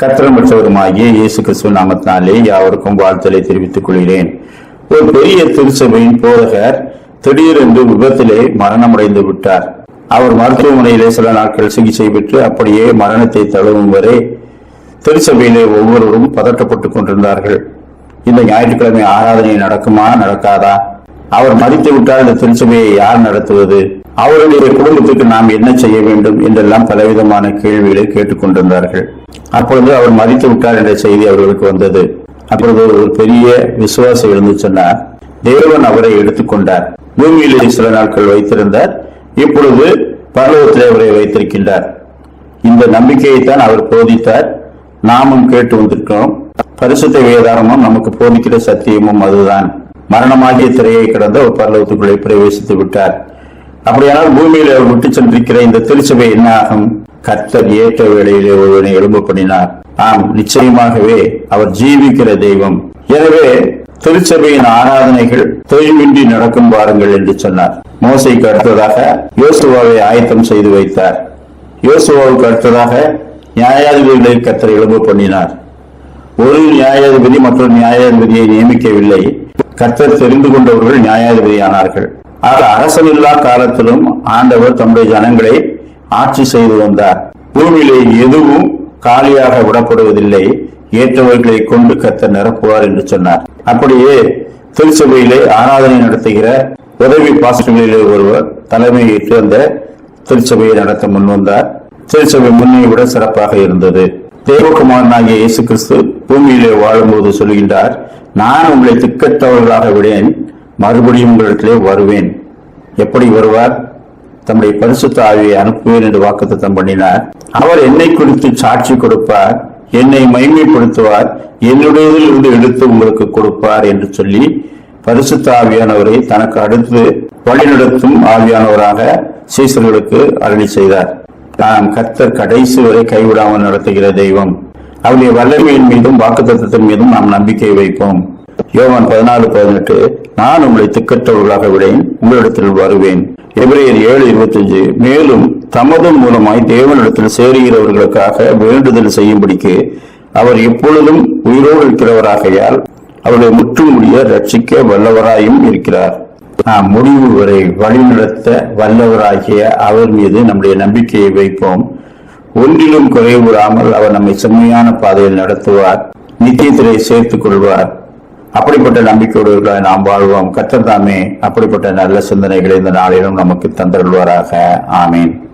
கத்திரமற்றவருமாகிய இயேசு கிறிஸ்துவ நாமத்தினாலே யாவருக்கும் வாழ்த்தலை தெரிவித்துக் கொள்கிறேன். ஒரு பெரிய திருச்சபையின் போதகர் திடீரென்று விபத்திலே மரணமடைந்து விட்டார். அவர் மருத்துவமனையிலே சில நாட்கள் சிகிச்சை பெற்று அப்படியே மரணத்தை தழுவும் வரை திருச்சபையிலே ஒவ்வொருவரும் பதட்டப்பட்டுக் கொண்டிருந்தார்கள். இந்த ஞாயிற்றுக்கிழமை ஆராதனை நடக்குமா நடக்காதா? அவர் மறித்து விட்டால் இந்த திருச்சபையை யார் நடத்துவது? அவருடைய குடும்பத்துக்கு நாம் என்ன செய்ய வேண்டும் என்றெல்லாம் பலவிதமான கேள்விகளை கேட்டுக்கொண்டிருந்தார்கள். அப்பொழுது அவர் மறித்து விட்டார் என்ற செய்தி அவர்களுக்கு வந்தது. அப்பொழுது ஒரு பெரிய விசுவாசம் எழுந்து சொன்னார் தேவன் அவரை எடுத்துக்கொண்டார் பூமியிலே சில நாட்கள் வைத்திருந்தார். இப்பொழுது பரலோகத்திலே அவரை வைத்திருக்கின்றார். இந்த நம்பிக்கையைத்தான் அவர் போதித்தார். நாமும் கேட்டு வந்திருக்கிறோம். பரிசுத்த வேதாரமும் நமக்கு போதிக்கிற சத்தியமும் அதுதான். மரணமாகிய திரையை கடந்த ஒரு பரலோகத்துக்குள்ளே பிரவேசித்து விட்டார். அப்படியானால் பூமியில் அவர் விட்டு சென்றிருக்கிற இந்த திருச்சபை என்ன ஆகும் கர்த்தர் ஏற்ற வேளையிலே ஒருவனை எழும்ப பண்ணினார். ஆம் நிச்சயமாகவே அவர் ஜீவிக்கிற தெய்வம். எனவே திருச்சபையின் ஆராதனைகள் தொய்வின்றி நடக்கும் பாருங்கள் என்று சொன்னார். மோசைக்கு அடுத்ததாக யோசுவாவை ஆயத்தம் செய்து வைத்தார். யோசுவாவுக்கு அடுத்ததாக நியாயாதிபதிகளை கத்தர் எழும்ப பண்ணினார். ஒரு நியாயாதிபதி மற்றொரு நியாயாதிபதியை நியமிக்கவில்லை. கர்த்தர் தெரிந்து கொண்டவர்கள் நியாயாதிபதியானார்கள். ஆக அரசனில்லா காலத்திலும் ஆண்டவர் தம்முடைய ஜனங்களை ஆட்சி செய்து வந்தார். பூமியிலே எதுவும் காலியாக விடப்படுவதில்லை. ஏற்றவர்களை கொண்டு கத்த நிரப்புவார் என்று சொன்னார். அப்படியே திருச்சபையிலே ஆராதனை நடத்துகிற உதவி பாஸ்டர்களிலே ஒருவர் தலைமையிட்டு அந்த திருச்சபையை நடத்த முன்வந்தார் திருச்சபை முன்னே விட சிறப்பாக இருந்தது. தேவகுமாரனாகிய இயேசு கிறிஸ்து பூமியிலே வாழும்போது சொல்கின்றார் நான் உங்களை திக்கற்றவர்களாக விடேன். மறுபடியும் உங்களிடத்திலே வருவேன். எப்படி வருவார்? தம்முடைய பரிசுத்த ஆவியை அனுப்புவேன் என்று வாக்குத்தத்தம் பண்ணினார். அவர் என்னை குறித்து சாட்சி கொடுப்பார். என்னை மைமைப்படுத்துவார் என்னுடையதில் இருந்து எடுத்து உங்களுக்கு கொடுப்பார் என்று சொல்லி பரிசுத்த ஆவியானவரை தனக்கு அடுத்து வழிநடத்தும் ஆவியானவராக சீசர்களுக்கு அருளி செய்தார். நாம் கர்த்தர் கடைசி வரை கைவிடாமல் நடத்துகிற தெய்வம். அவருடைய வல்லமையின் மீதும் வாக்குத்தத்தத்தின் மீதும் நாம் நம்பிக்கை வைப்போம். யோவான் பதினாலு பதினெட்டு நான் உங்களை திக்கற்றவர்களாக விடேன் உங்களிடத்தில் வருவேன். எபிரேயர் ஏழு இருபத்தஞ்சு மேலும் தமது மூலமாய் தேவனிடத்தில் சேருகிறவர்களுக்காக வேண்டுதல் செய்யும்படிக்கு அவர் எப்பொழுதும் உயிரோடு இருக்கிறவராகையால் அவருடைய முற்றும் முடிய ரட்சிக்க வல்லவராயும் இருக்கிறார். முடிவு வரை வழிநடத்த வல்லவராகிய அவர் மீது நம்முடைய நம்பிக்கையை வைப்போம். ஒன்றிலும் குறைவுறாமல் அவர் நம்மை செம்மையான பாதையில் நடத்துவார் நித்தியத்திலே சேர்த்துக் கொள்வார். அப்படிப்பட்ட நம்பிக்கையோடு நாம் வாழ்வோம். கத்தர் தாமே அப்படிப்பட்ட நல்ல சிந்தனைகளை இந்த நாளிலும் நமக்கு தந்தருள்வாராக. ஆமீன்.